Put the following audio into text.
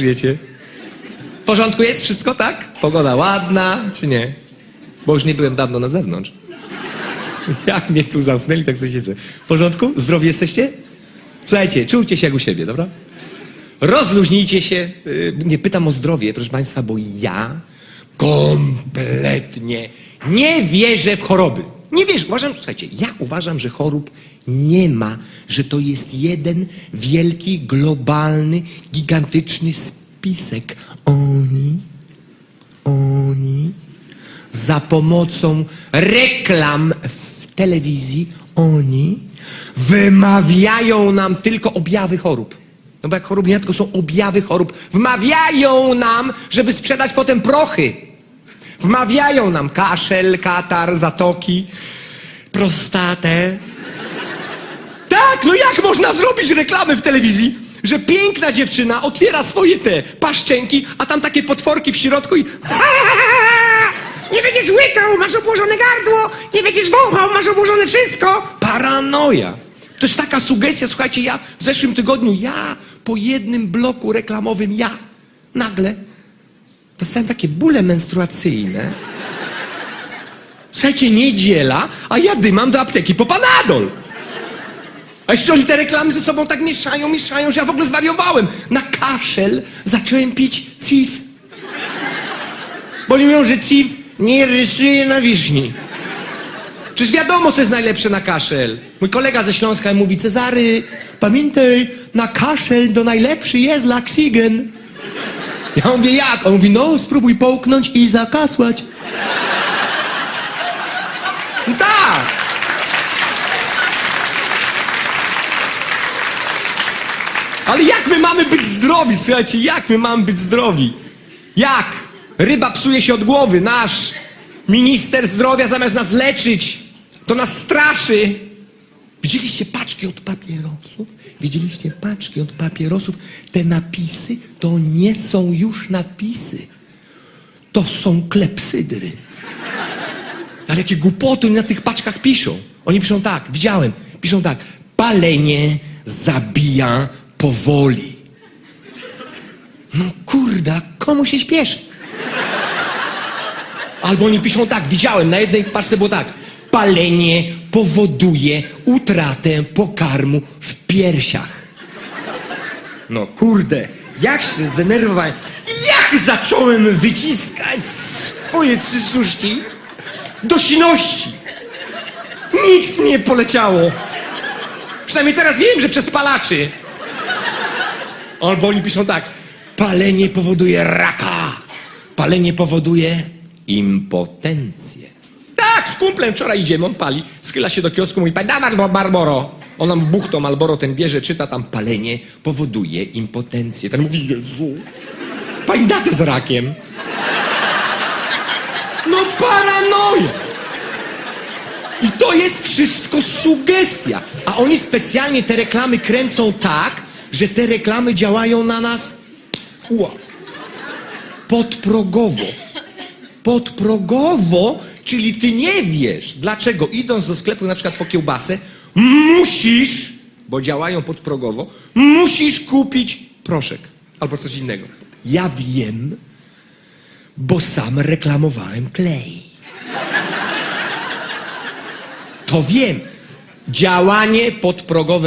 Wiecie? W porządku jest wszystko, tak? Pogoda ładna, czy nie? Bo już nie byłem dawno na zewnątrz. Jak mnie tu zamknęli, tak sobie siedzę. W porządku? Zdrowi jesteście? Słuchajcie, czujcie się jak u siebie, dobra? Rozluźnijcie się. Yy, Nie pytam o zdrowie, proszę Państwa, bo ja kompletnie nie wierzę w choroby. Nie wierzę. Uważam, słuchajcie, ja uważam, że chorób nie ma, że to jest jeden wielki, globalny, gigantyczny spisek. Oni, oni za pomocą reklam w telewizji, oni wymawiają nam tylko objawy chorób. No bo jak chorób nie tylko są objawy chorób. Wmawiają nam, żeby sprzedać potem prochy. Wmawiają nam kaszel, katar, zatoki, prostatę. Tak, no jak można zrobić reklamę w telewizji, że piękna dziewczyna otwiera swoje te paszczęki, a tam takie potworki w środku i nie będziesz łykał, masz obłożone gardło, nie będziesz wąchał, masz obłożone wszystko. Paranoja. To jest taka sugestia, słuchajcie, ja w zeszłym tygodniu, ja po jednym bloku reklamowym, ja nagle dostałem takie bóle menstruacyjne. Słuchajcie, niedziela, a ja dymam do apteki po Panadol. A jeszcze oni te reklamy ze sobą tak mieszają, mieszają, że ja w ogóle zwariowałem. Na kaszel zacząłem pić CIF. Bo oni mówią, że CIF nie rysuje na wiśni. Przecież wiadomo, co jest najlepsze na kaszel. Mój kolega ze Śląska mówi, Cezary, pamiętaj, na kaszel to najlepszy jest laksygen. Ja mówię, jak? On mówi, no, spróbuj połknąć i zakasłać. No tak. Ale jak my mamy być zdrowi, słuchajcie, jak my mamy być zdrowi? Jak? Ryba psuje się od głowy, nasz minister zdrowia zamiast nas leczyć, to nas straszy. Widzieliście paczki od papierosów? Widzieliście paczki od papierosów? Te napisy to nie są już napisy. To są klepsydry. Ale jakie głupoty oni na tych paczkach piszą. Oni piszą tak, widziałem, piszą tak. Palenie zabija powoli. No kurda, komu się śpieszy? Albo oni piszą tak, widziałem, na jednej paczce było tak. Palenie powoduje utratę pokarmu w piersiach. No kurde, jak się zdenerwowałem. Jak zacząłem wyciskać swoje cycuszki do siności. Nic nie poleciało. Przynajmniej teraz wiem, że przez palaczy. Albo oni piszą tak. Palenie powoduje raka. Palenie powoduje impotencję. Tak, z kumplem wczoraj idziemy, on pali. Schyla się do kiosku, mówi, pani, dawaj Mar- Marlboro. On nam buchtą Malboro ten bierze, czyta tam, palenie powoduje impotencję. Ten mówi, Jezu, pani datę z rakiem. No paranoja! I to jest wszystko sugestia. A oni specjalnie te reklamy kręcą tak, że te reklamy działają na nas ua, podprogowo. Podprogowo, czyli ty nie wiesz, dlaczego idąc do sklepu na przykład po kiełbasę, musisz, bo działają podprogowo, musisz kupić proszek albo coś innego. Ja wiem, bo sam reklamowałem klej. To wiem. Działanie podprogowe